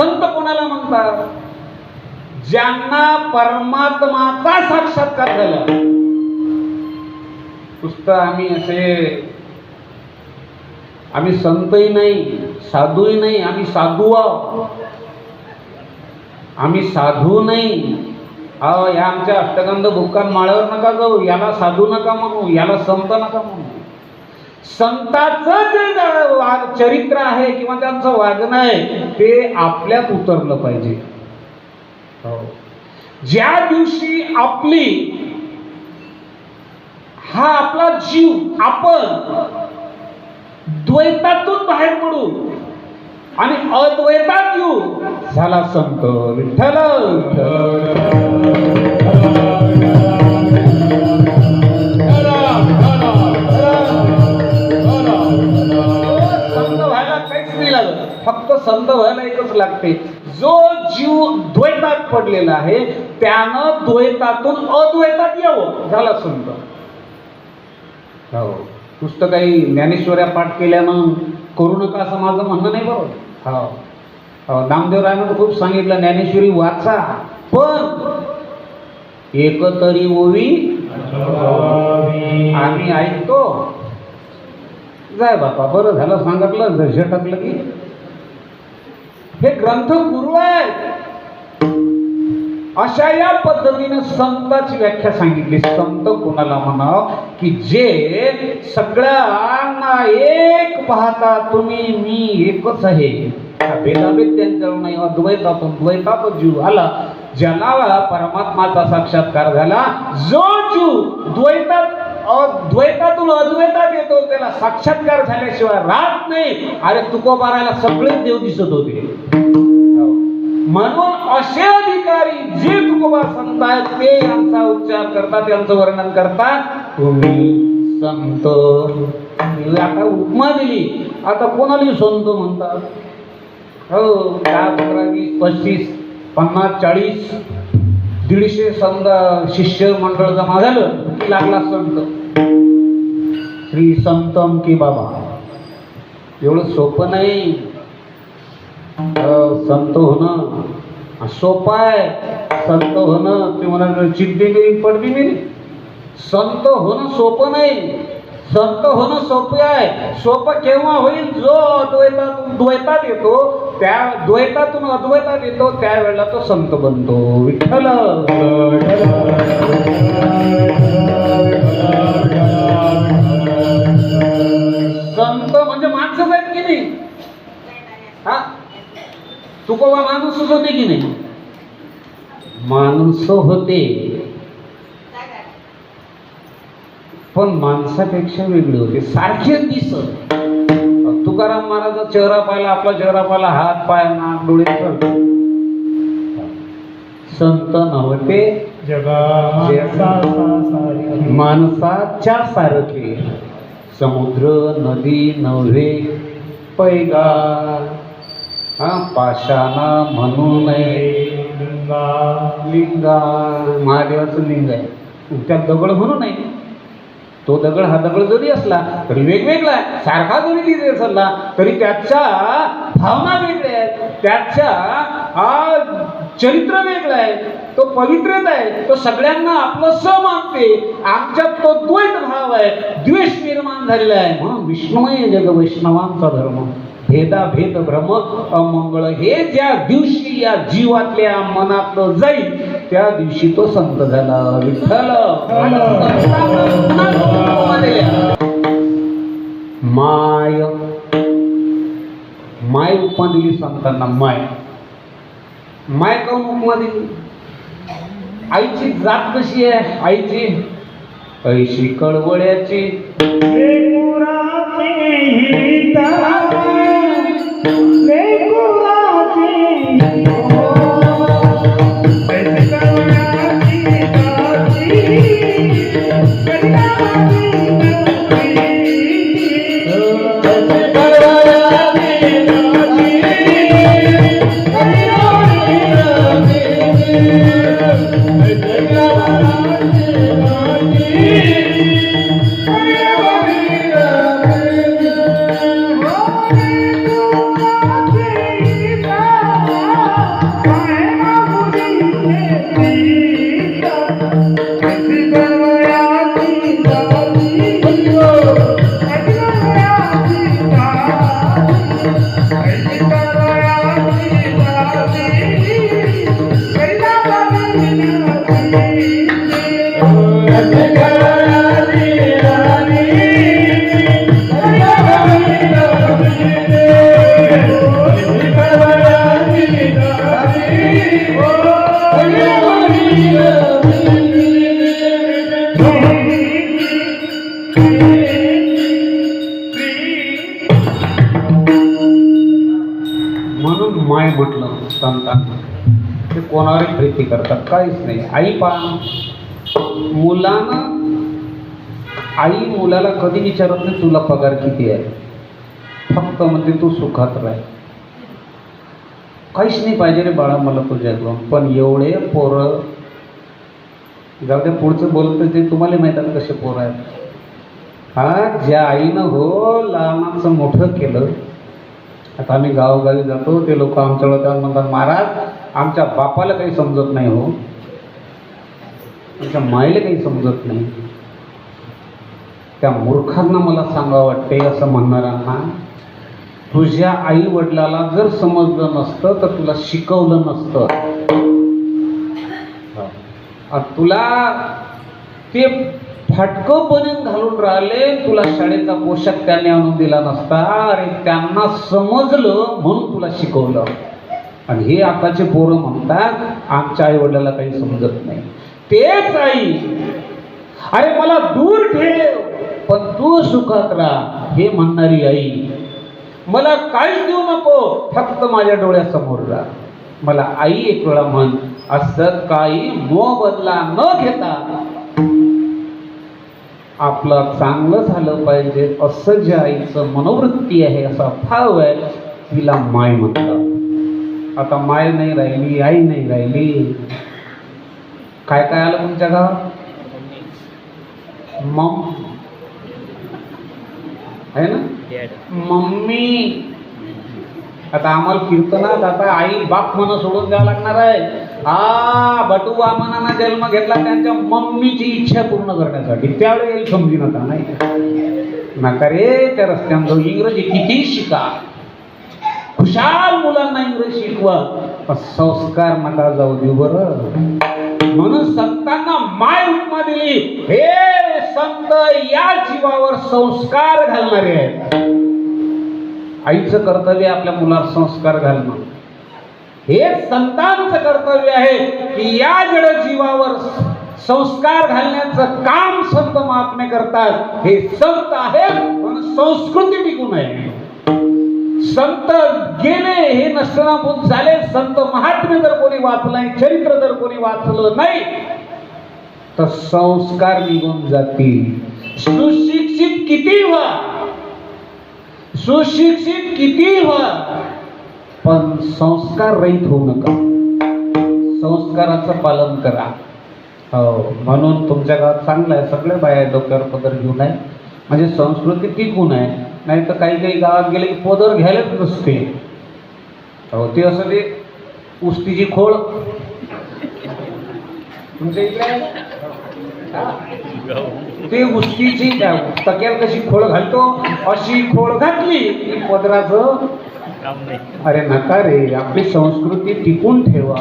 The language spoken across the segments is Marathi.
संत कोणाला म्हणतात? ज्यांना परमात्माचा साक्षात्कार झाला. नुसतं आम्ही असे आम्ही संतही नाही साधूही नाही आम्ही साधू आहोत. आम्ही साधू नाही. अहो या आमच्या अष्टगंध बुक्कान माळ्यावर नका जाऊ याला साधू नका म्हणू याला संत नका म्हणू. संताचं जे वा- चरित्र आहे किंवा त्यांचं वागणं आहे ते आपल्यात उतरलं पाहिजे. हो. ज्या दिवशी आपली हा आपला जीव आपण द्वैतातून बाहेर पडू आणि अद्वैतात येऊ झाला संत विठ्ठल. नाही लागत फक्त संत व्हायला एकच लागते. जो जीव द्वैतात पडलेला आहे त्यानं द्वैतातून अद्वैतात यावं. झाला संत. हो. नुसतं काही ज्ञानेश्वऱ्या पाठ केल्यानं करू नका असं माझं म्हणणं नाही बरोबर. हो. हो नामदेवरायानं खूप सांगितलं ज्ञानेश्वरी वाचा पण एक तरी ओवी आम्ही ऐकतो. जाय बापा बरं झालं सांगितलं झटकलं की. हे ग्रंथ गुरु आहेत. अशा या पद्धतीने संताची व्याख्या सांगितली. संत कोणाला म्हणा की जे सगळ्यांना एक पाहता तुम्ही मी एकच आहे. भेदाभेद त्यांच्यावर नाही द्वैतातून द्वैताप जीव आला. ज्याला परमात्माचा साक्षात्कार झाला जो जीव द्वैतात द्वैतातून अद्वैतात येतो त्याला साक्षात्कार झाल्याशिवाय राहत नाही. अरे तुकोबाराला सगळेच देव दिसत होते. हो. म्हणून असे अधिकारी जे तुकोबा संत आहेत ते यांचा उच्चार करतात त्यांचं वर्णन करतात. तुम्ही संत. आता उपमा दिली. आता कोणाला संत म्हणतात? हो दहा पंधरा वीस पस्तीस पन्नास चाळीस दीडशे संत शिष्य मंडळ जमा झालं की लागला संत. श्री संतम की बाबा. एवढं सोपं नाही. संत होणं. सोपं आहे. संत होणं. ते म्हणाल चिंते मिरी पडली मिरी. संत होणं सोपं नाही. संत होणं सोपे आहे. सोपं केव्हा होईल? जो अद्वैतातून द्वैतात येतो त्या द्वैतातून अद्वैतात येतो त्यावेळेला तो संत बनतो. विठ्ठल. विठ्ठल. तुकोबा माणूसच होते की नाही? माणूस होते. पण माणसापेक्षा वेगळे होते. सारखेच दिसत. तुकाराम महाराजचा चेहरा पाहिला आपला चेहरा पाहिला हात पाय नाक डोळे संत नव्हते. माणसाच्या सारखे. समुद्र नदी नव्हे पैगा हा पाषाणा म्हणू नये लिंगा. महादेवाचं लिंग आहे. त्यात दगड म्हणू नये तो दगड हा दगड जरी असला तरी वेगवेगळा आहे. सारखा जरी दिसत असला तरी त्याच्या भावना वेगळ्या आहेत. त्याच्या हा चरित्र वेगळं आहे. तो पवित्रत आहे. तो सगळ्यांना आपलं स मानते. आमच्यात तो द्वैत भाव आहे. द्वेष निर्माण झालेला आहे. म्हणून विष्णुमय जग वैष्णवांचा धर्म. भेदा भेद भ्रम अमंगळ हे ज्या दिवशी या जीवातल्या मनातलं जाईल त्या दिवशी तो संत झाला विठ्ठल. माय. माय उपमा दिली संतांना माय. माय काऊन उपमा दिली आईची जात कशी आहे? आईची? ऐशी कळवळ्याची. काहीच नाही. आई पा मुलानं आई मुलाला कधी विचारत नाही तुला पगार किती आहे? फक्त म्हणते तू सुखात राह. काहीच नाही पाहिजे रे बाळा मला तुझ्याकडून. पण एवढे पोरं जाऊ दे पुढचं बोलतं ते तुम्हाला माहीत आहे कसे पोरं आहेत. हा ज्या आईनं हो लहानाचं मोठं केलं. आता आम्ही गावोगावी जातो ते लोक आमच्याकडे म्हणतात महाराज आमच्या बापाला काही समजत नाही हो. आमच्या माईला काही समजत नाही. त्या मूर्खांना मला सांगावं वाटते असं म्हणणाऱ्यांना तुझ्या आई वडिलाला जर समजलं नसतं तर तुला शिकवलं नसतं. तुला ते फाटकं बनून घालून राहिले तुला शाळेचा पोशाख त्याने आणून दिला नसता. अरे त्यांना समजलं म्हणून तुला शिकवलं. आणि हे आताचे पोरं म्हणतात आमच्या आई वडिलाला काही समजत नाही. तेच आई. अरे मला दूर ठेव. पण तू सुखात राहा हे म्हणणारी आई मला काहीच देऊ नको. फक्त माझ्या डोळ्यासमोर राहा. मला आई एक वेळा म्हण असं काही मोबदला न घेता. आपलं चांगलं झालं पाहिजे. असं ज्या आईचं मनोवृत्ती आहे असा भाव आहे तिला माय म्हणतात. आता माय नाही राहिली आई नाही राहिली. काय काय आलं तुमच्या गावात? मम. आहे ना? मम्मी. आता आम्हाला कीर्तनात आता आई बाप म्हणून सोडून द्यावं लागणार आहे. हा बटू वामनानं जन्म घेतला त्यांच्या मम्मीची इच्छा पूर्ण करण्यासाठी. त्यावेळी येईल समजून आता नाही? नका रे त्या रस्त्यानं इंग्रजी किती शिका. खुशाल मुलांना इंग्रजी शिकवा. पण संस्कार नका जाऊ देऊ बरं. म्हणून संतांना माय उपमा दिली. हे संत या जीवावर संस्कार घालणारे आहेत. आईचं कर्तव्य आपल्या मुलावर संस्कार घालणं. हे संतांचं कर्तव्य आहे की या जड जीवावर संस्कार घालण्याचं काम संत महात्मे करतात. हे संत आहेत पण संस्कृती टिकून आहे संत गेले हे नष्टनाभूत झाले. संत महात्मे जर कोणी वाचलं चरित्र जर कोणी वाचलं नाही तर संस्कार निघून जातील. सुशिक्षित किती व्हा? सुशिक्षित किती व्हा? पण संस्कार रहित होऊ नका. संस्काराचं पालन करा. हो म्हणून तुमच्या गावात चांगलं आहे. सगळे बाया डोक्यावर पदर घेऊन आहे. म्हणजे संस्कृती टिकून आहे. नाही तर काही काही गावात गेले की पदर घ्यायलाच नसते. हो ते असं ते उस्तीची खोळ. तुमच्या इकडे? ते उस्तीची तक्याला कशी खोळ घालतो? अशी खोळ घातली की पदराचं अरे नका रे आपली संस्कृती टिकून ठेवा.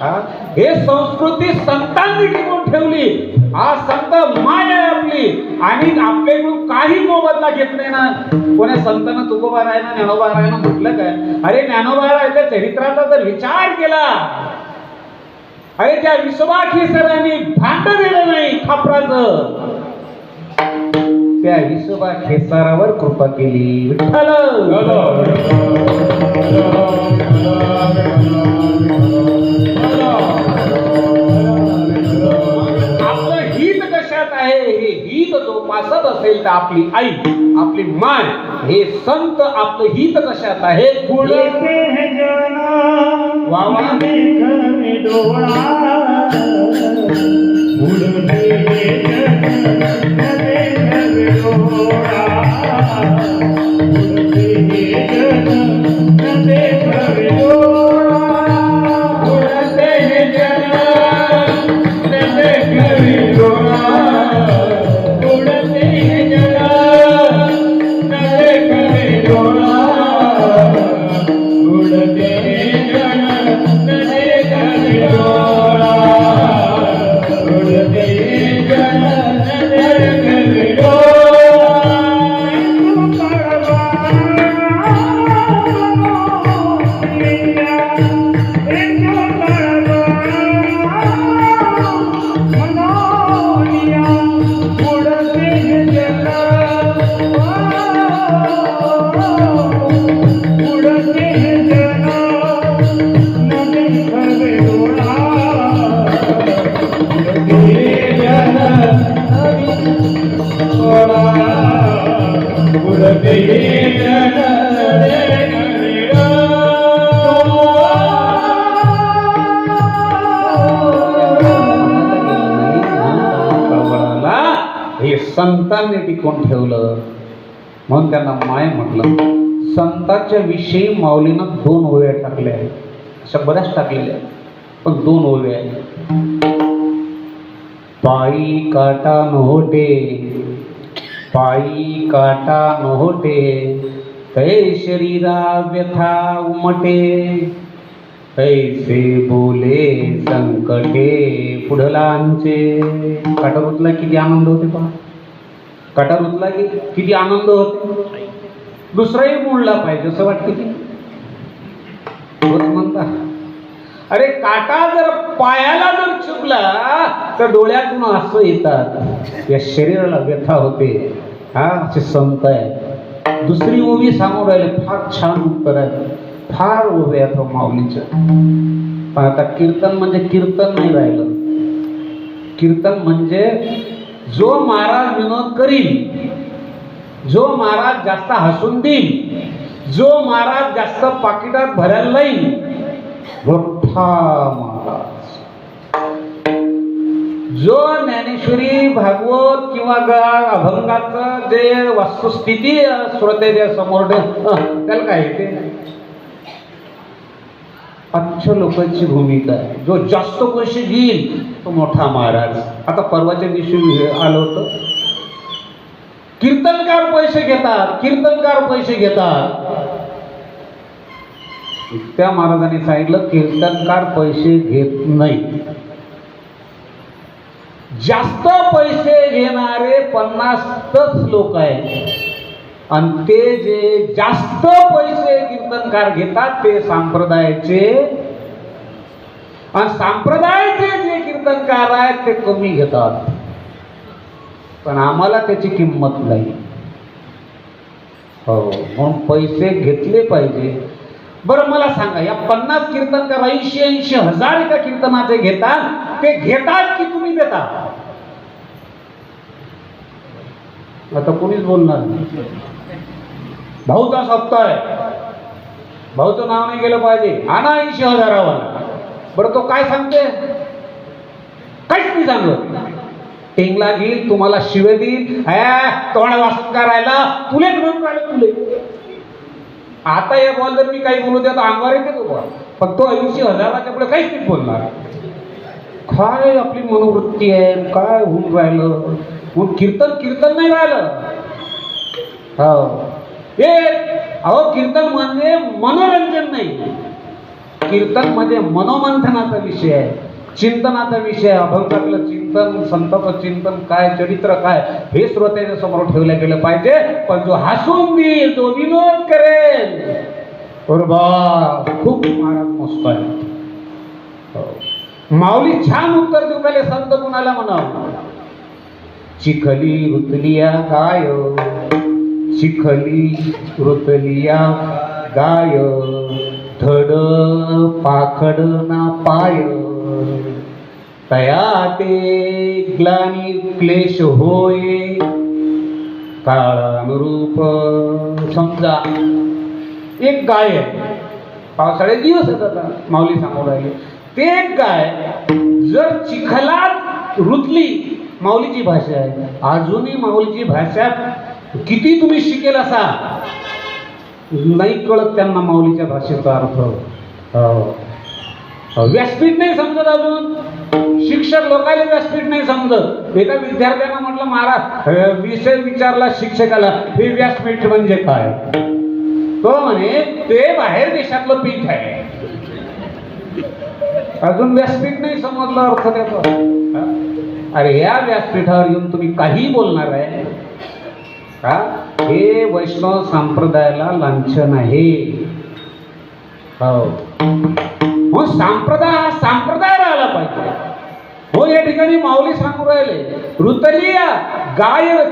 हा? हे संस्कृती संतांनी टिकून ठेवली हा संत माय आहे आपली आणि आपल्याकडून काही मोबदला घेत नाही ना कोणा संतानं तुकोबा राय ना ज्ञानोबा राय ना म्हटलं काय अरे ज्ञानोबा रायच्या चरित्राचा जर विचार केला अरे त्या विसोबा खेसरांनी भांड दिलं नाही खापराचं त्या विसोबा खेसारावर कृपा केली विठ्ठल हित जोपासत असेल तर आपली आई आपली माय हे संत आपलं हित कशात आहे? उड़ते म्हणून त्यांना माय म्हटलं. संतांच्या विषयी माऊलीनं दोन ओव्या टाकल्या. आहेत अशा बऱ्याच टाकलेल्या. आहेत पण दोन ओव्या आहेत. पायी काटा नव्हते. पायी काटा नव्हते. तै शरीरा व्यथा उमटे. तैसे बोले संकटे पुढलांचे. काटा रुतला किती आनंद होते पहा. काटा उचला की किती आनंद होते. दुसराही बोलला पाहिजे असं वाटतं की म्हणता. अरे काटा जर पायाला जर चुकला तर डोळ्यातून असं येतात या शरीराला व्यथा होते. हा असे संत आहे दुसरी ओवी सांगून राहिले फार छान उत्तर आहे. फार ओवे आहेत हो माऊलीचं. पण आता कीर्तन म्हणजे कीर्तन नाही राहिलं. कीर्तन म्हणजे जो महाराज विनोद करील जो महाराज जास्त हसून देईल जो महाराज जास्त पाकिटात भरायला लाईल मोठा महाराज. जो ज्ञानेश्वरी भागवत किंवा ग- अभंगाचं जे वस्तुस्थिती श्रोतेच्या समोर त्याला काय ते अच्छ लोकांची भूमिका आहे. जो जास्त पैसे घेईल तो मोठा महाराज. आता परवाच्या दिवशी आलं होतं. कीर्तनकार पैसे घेतात कीर्तनकार पैसे घेतात. त्या महाराजांनी सांगितलं कीर्तनकार पैसे घेत नाही जास्त पैसे घेणारे पन्नासच लोक आहेत. आणि ते जे जास्त पैसे कीर्तनकार घेतात ते संप्रदायाचे. आणि संप्रदायाचे जे कीर्तनकार आहेत ते कमी घेतात. पण आम्हाला त्याची किंमत नाही. हो म्हणून पैसे घेतले पाहिजे. बरं मला सांगा या पन्नास कीर्तनकार ऐंशी ऐंशी हजार एका कीर्तनाचे घेतात ते घेतात की तुम्ही देता? आता कोणीच बोलणार नाही. भाऊचा सप्ताह आहे. भाऊचं नाव नाही गेलं पाहिजे. आणा ऐंशी हजारावर बरं तो काय सांगते काहीच नाही सांगत. टेंगला घेईल तुम्हाला शिवे देईल. तोंड वाचून राहिला तुले म्हणून राहिले तुले. आता या बॉल जर मी काही बोलू द्या अंगावर येते तो बॉल. ऐंशी हजाराच्या पुढे काहीच नाही बोलणार. काय आपली मनोवृत्ती आहे? काय होऊन राहिलं? मग कीर्तन कीर्तन नाही राहिलं? हो. हे अहो कीर्तन म्हणजे मनोरंजन नाही. कीर्तन म्हणजे मनोमंथनाचा विषय आहे. चिंतनाचा विषय अभंगातलं चिंतन संताचं चिंतन काय चरित्र काय हे श्रोत्याच्या समोर ठेवलं गेलं पाहिजे. पण जो हसून देईल जो विनोद करेल बरोबर खूप महाराज मस्त आहे. हो. माऊली छान उत्तर देऊ राहिले संत कुणाला म्हणावं? चिखली रुतलिया हो चिखली रुतलिया गाय धड पाखड ना पाय. तया ते ग्लानी क्लेश होय. काळानुरूप समजा. एक गाय आहे. पावसाळे दिवस येतात आता माऊली सांगू लागली ते एक गाय जर चिखलात रुतली माऊलीची भाषा आहे. अजूनही माऊलीची भाषा किती तुम्ही शिकेल असा? नाही कळत त्यांना माऊलीच्या भाषेचा अर्थ. हो. व्यासपीठ नाही समजत अजून. शिक्षक लोकांना व्यासपीठ नाही समजत. एका विद्यार्थ्यांना म्हटलं महाराज विषय विचारला शिक्षकाला हे व्यासपीठ म्हणजे काय? तो म्हणे ते बाहेर देशातलं पीठ आहे. अजून व्यासपीठ नाही समजलं अर्थ त्याचा. अरे या व्यासपीठावर येऊन तुम्ही काही बोलणार आहे? का? हे वैष्णव संप्रदायाला लांछन आहे. हो. संप्रदाय हा संप्रदाय राहिला पाहिजे. हो या ठिकाणी माऊली सांगू राहिले. ऋतलिया गाय